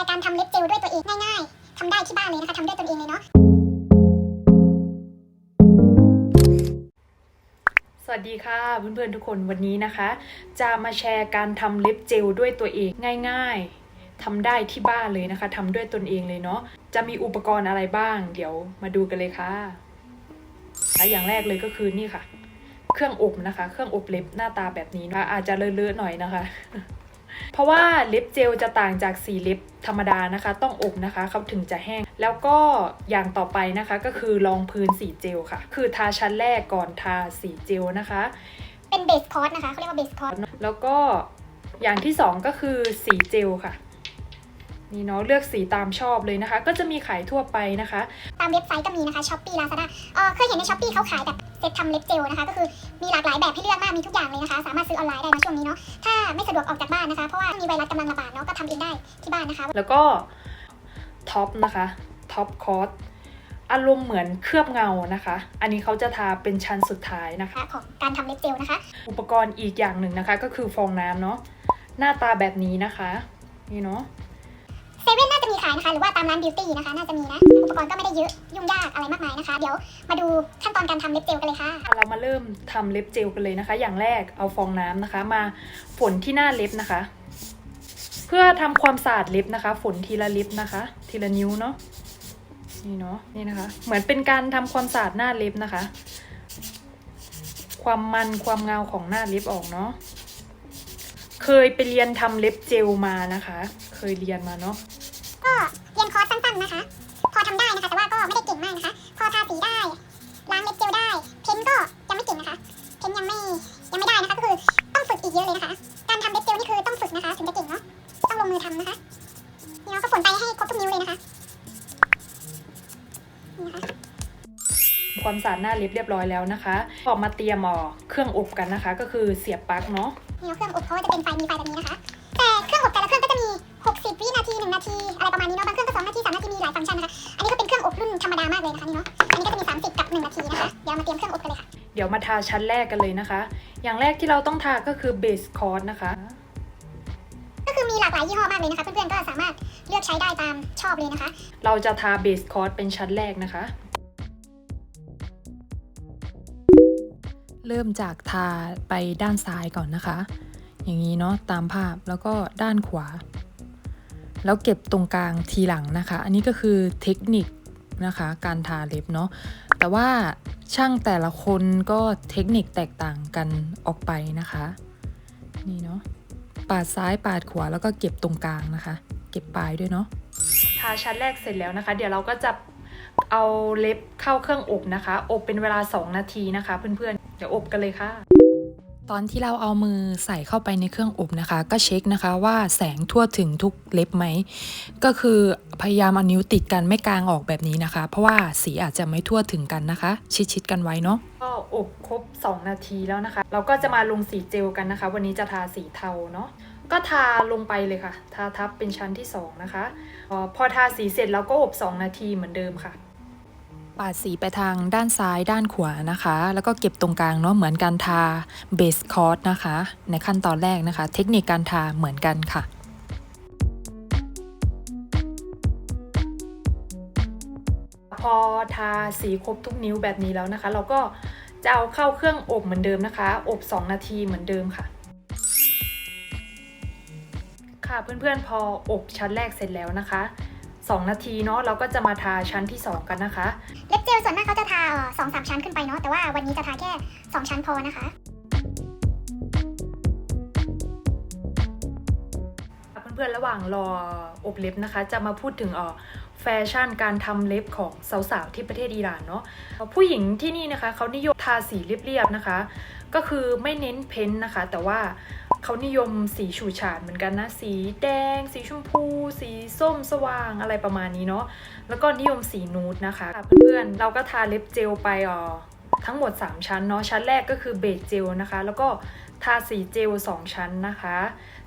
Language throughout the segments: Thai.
ร์การทำเล็บเจลด้วยตัวเองง่ายๆทำได้ที่บ้านเลยนะคะทำด้วยตนเองเลยเนาะสวัสดีค่ะเพื่อนๆทุกคนวันนี้นะคะ จะมาแชร์การทำเล็บเจลด้วยตัวเองง่ายๆทำได้ที่บ้านเลยนะคะทำด้วยตนเองเลยเนาะจะมีอุปกรณ์อะไรบ้าง เดี๋ยวมาดูกันเลยค่ะและอย่างแรกเลยก็คือนี่ค่ะ เครื่องอบนะคะ เครื่องอบเล็บหน้าตาแบบนี้นะคะอาจจะเลอะๆหน่อยนะคะ เพราะว่าเล็บเจลจะต่างจากสีเล็บธรรมดานะคะ ต้องอบนะคะเขาถึงจะแห้ง แล้วก็อย่างต่อไปนะคะก็คือรองพื้นสีเจลค่ะ คือทาชั้นแรกก่อนทาสีเจลนะคะ เป็นเบสคอร์สนะคะเขาเรียกว่าเบสคอร์สแล้วก็อย่างที่สองก็คือสีเจลค่ะนี่เนาะเลือกสีตามชอบเลยนะคะ ก็จะมีขายทั่วไปนะคะ ตามเว็บไซต์ก็มีนะคะช้อปปี้ลาซาด้าเออเคยเห็นในช้อปปี้เขาขายแบบเซ็ตทำเล็บเจลนะคะ ก็คือ มีหลากหลายแบบให้เลือกมากมีทุกอย่างเลยนะคะ สามารถซื้อออนไลน์ได้นะช่วงนี้เนาะถ้าไม่สะดวกออกจากบ้านนะคะ เพราะว่ามีไวรัสกำลังระบาดเนาะก็ทำเองได้ที่บ้านนะคะ แล้วก็ท็อปนะคะท็อปคอร์สอารมณ์เหมือนเคลือบเงานะคะ อันนี้เขาจะทาเป็นชั้นสุดท้ายนะคะ ของการทำเล็บเจลนะคะ อุปกรณ์อีกอย่างหนึ่งนะคะ ก็คือฟองน้ำเนาะหน้าตาแบบนี้นะคะ นี่เนาะ เซเว่นน่าจะมีขายนะคะหรือว่าตามร้านบิวตี้นะคะน่าจะมีนะ อุปกรณ์ก็ไม่ได้เยอะยุ่งยากอะไรมากมายนะคะ เดี๋ยวมาดูขั้นตอนการทำเล็บเจลกันเลยค่ะ เรามาเริ่มทำเล็บเจลกันเลยนะคะ อย่างแรกเอาฟองน้ำนะคะ มาฝนที่หน้าเล็บนะคะ เพื่อทำความสะอาดเล็บนะคะ ฝนทีละเล็บนะคะ ทีละนิ้วเนาะนี่เนาะนี่นะคะ เหมือนเป็นการทำความสะอาดหน้าเล็บนะคะ ความมันความเงาของหน้าเล็บออกเนาะ เคยไปเรียนทำเล็บเจลมานะคะ เคยเรียนมาเนาะก็เรียนคอร์สสั้นๆนะคะ พอทำได้นะคะ แต่ว่าก็ไม่ได้เก่งมากนะคะ พอทาสีได้ล้างเล็บเจลได้ เพ้นท์ก็ยังไม่เก่งนะคะ เพ้นท์ยังไม่ยังไม่ได้นะคะก็คือต้องฝึกอีกเยอะเลยนะคะ การทำเล็บเจลนี่คือต้องฝึกนะคะ ถึงจะเก่งเนาะต้องลงมือทำนะคะนี่เนาะก็ฝนไปให้ครบทุกนิ้วเลยนะคะนี่นะคะความสะอาดหน้าเล็บเรียบร้อยแล้วนะคะออกมาเตรียมเอ่อเครื่องอบกันนะคะ ก็คือเสียบปลั๊กเนาะ นี่เนาะเครื่องอบเขาก็จะเป็นไฟมีไฟแบบนี้นะคะ แต่เครื่องอบแต่ละเครื่องก็จะมี 60 วินาที 1 นาที อะไรประมาณนี้เนาะ บางเครื่องก็ 2 นาที 3 นาที มีหลายฟังก์ชันนะคะ อันนี้ก็เป็นเครื่องอบรุ่นธรรมดามากเลยนะคะนี่เนาะ อันนี้ก็จะมี 30 กับ 1 นาทีนะคะ เดี๋ยวมาเตรียมเครื่องอบกันเลยค่ะ เดี๋ยวมาทาชั้นแรกกันเลยนะคะ อย่างแรกที่เราต้องทาก็คือเบสคอร์สนะคะ ก็คือมีหลากหลายยี่ห้อมากเลยนะคะ เพื่อนๆ ก็สามารถเลือกใช้ได้ตามชอบเลยนะคะ เราจะทาเบสคอร์สเป็นชั้นแรกนะคะ เริ่มจากทาไปด้านซ้ายก่อนนะคะ อย่างนี้เนาะตามภาพแล้วก็ด้านขวา แล้วเก็บตรงกลางทีหลังนะคะ อันนี้ก็คือเทคนิคนะคะ การทาเล็บเนาะแต่ว่าช่างแต่ละคนก็เทคนิคแตกต่างกันออกไปนะคะ นี่เนาะปาดซ้ายปาดขวาแล้วก็เก็บตรงกลางนะคะ เก็บปลายด้วยเนาะทาชั้นแรกเสร็จแล้วนะคะ เดี๋ยวเราก็จะเอาเล็บเข้าเครื่องอบนะคะ อบเป็นเวลา 2 นาทีนะคะเพื่อนๆ เดี๋ยวอบกันเลยค่ะตอนที่เราเอามือใส่เข้าไปในเครื่องอบนะคะ ก็เช็คนะคะว่าแสงทั่วถึงทุกเล็บไหม ก็คือพยายามเอานิ้วติดกันไม่กลางออกแบบนี้นะคะ เพราะว่าสีอาจจะไม่ทั่วถึงกันนะคะ ชิดๆกันไว้เนาะก็อบครบ 2 นาทีแล้วนะคะ เราก็จะมาลงสีเจลกันนะคะ วันนี้จะทาสีเทาเนาะก็ทาลงไปเลยค่ะ ทาทับเป็นชั้นที่ 2 นะคะเออพอทาสีเสร็จเราก็อบ 2 นาทีเหมือนเดิมค่ะ ปาดสีไปทางด้านซ้ายด้านขวานะคะ แล้วก็เก็บตรงกลางเนาะเหมือนการทาเบสคอร์สนะคะ ในขั้นตอนแรกนะคะ เทคนิคการทาเหมือนกันค่ะพอทาสีครบทุกนิ้วแบบนี้แล้วนะคะ เราก็จะเอาเข้าเครื่องอบเหมือนเดิมนะคะ อบ 2 นาทีเหมือนเดิมค่ะ ค่ะเพื่อนๆพออบชั้นแรกเสร็จแล้วนะคะ 2 นาทีเนาะเราก็จะมาทาชั้นที่ 2 กันนะคะ ล็บเจลส่วนมากเขาจะทาสองสามชั้นขึ้นไปเนาะแต่ว่าวันนี้จะทาแค่สองชั้นพอนะคะเพื่อนๆระหว่างรออบเล็บนะคะ จะมาพูดถึงออแฟชั่นการทำเล็บของสาวๆที่ประเทศอิหร่านเนาะผู้หญิงที่นี่นะคะเขานิยมทาสีเรียบๆนะคะ ก็คือไม่เน้นเพ้นท์นะคะ แต่ว่า เขานิยมสีฉูดฉาดเหมือนกันนะ สีแดง สีชมพู สีส้มสว่างอะไรประมาณนี้เนาะแล้วก็นิยมสีนูดนะคะ เพื่อนๆเราก็ทาเล็บเจลไปอ่อทั้งหมด 3 ชั้นเนาะชั้นแรกก็คือเบสเจลนะคะ แล้วก็ทาสีเจล 2 ชั้นนะคะ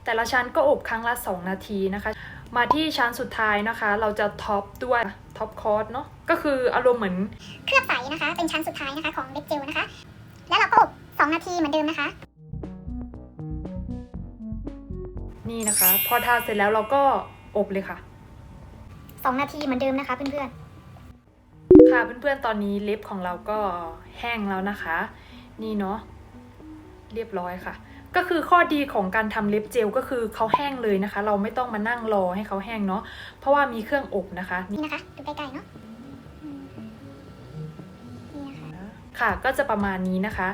แต่ละชั้นก็อบครั้งละ 2 นาทีนะคะ มาที่ชั้นสุดท้ายนะคะ เราจะท็อปด้วยท็อปคอร์สเนาะก็คืออารมณ์เหมือนเคลือบใสนะคะ เป็นชั้นสุดท้ายนะคะของเล็บเจลนะคะ แล้วเราก็อบสองนาทีเหมือนเดิมนะคะ นี่นะคะ พอทาเสร็จแล้วเราก็อบเลยค่ะ 2 นาทีเหมือนเดิมนะคะเพื่อนค่ะเพื่อนๆ ตอนนี้เล็บของเราก็แห้งแล้วนะคะ นี่เนาะเรียบร้อยค่ะ ก็คือข้อดีของการทำเล็บเจลก็คือเขาแห้งเลยนะคะ เราไม่ต้องมานั่งรอให้เขาแห้งเนาะเพราะว่ามีเครื่องอบนะคะๆนี่นะคะดูใกล้ๆเนาะอืมนี่นะคะค่ะก็จะประมาณนี้นะคะ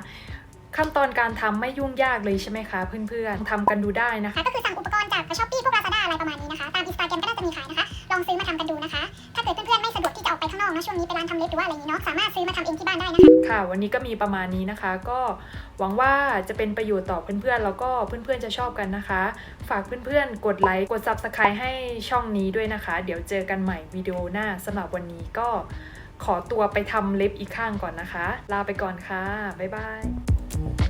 ขั้นตอนการทำไม่ยุ่งยากเลยใช่ไหมคะเพื่อนๆทำกันดูได้นะคะค่ะก็คือสั่งอุปกรณ์จากช้อปปี้พวกลาซาด้าอะไรประมาณนี้นะคะ ตามอินสตาแกรมก็น่าจะมีขายนะคะ ลองซื้อมาทำกันดูนะคะ ถ้าเกิดเพื่อนๆไม่สะดวกที่จะออกไปข้างนอกนะช่วงนี้ไปร้านทำเล็บหรือว่าอะไรอย่างนี้เนาะสามารถซื้อมาทำเองที่บ้านได้นะคะ ค่ะ วันนี้ก็มีประมาณนี้นะคะ ก็หวังว่าจะเป็นประโยชน์ต่อเพื่อนๆแล้วก็เพื่อนๆจะชอบกันนะคะ ฝากเพื่อนๆกดไลค์กด Subscribe ให้ช่องนี้ด้วยนะคะ เดี๋ยวเจอกันใหม่วิดีโอหน้าสำหรับวันนี้ก็ขอตัวไปทำเล็บอีกข้างก่อนนะคะ ลาไปก่อนค่ะบ๊ายบาย Thank you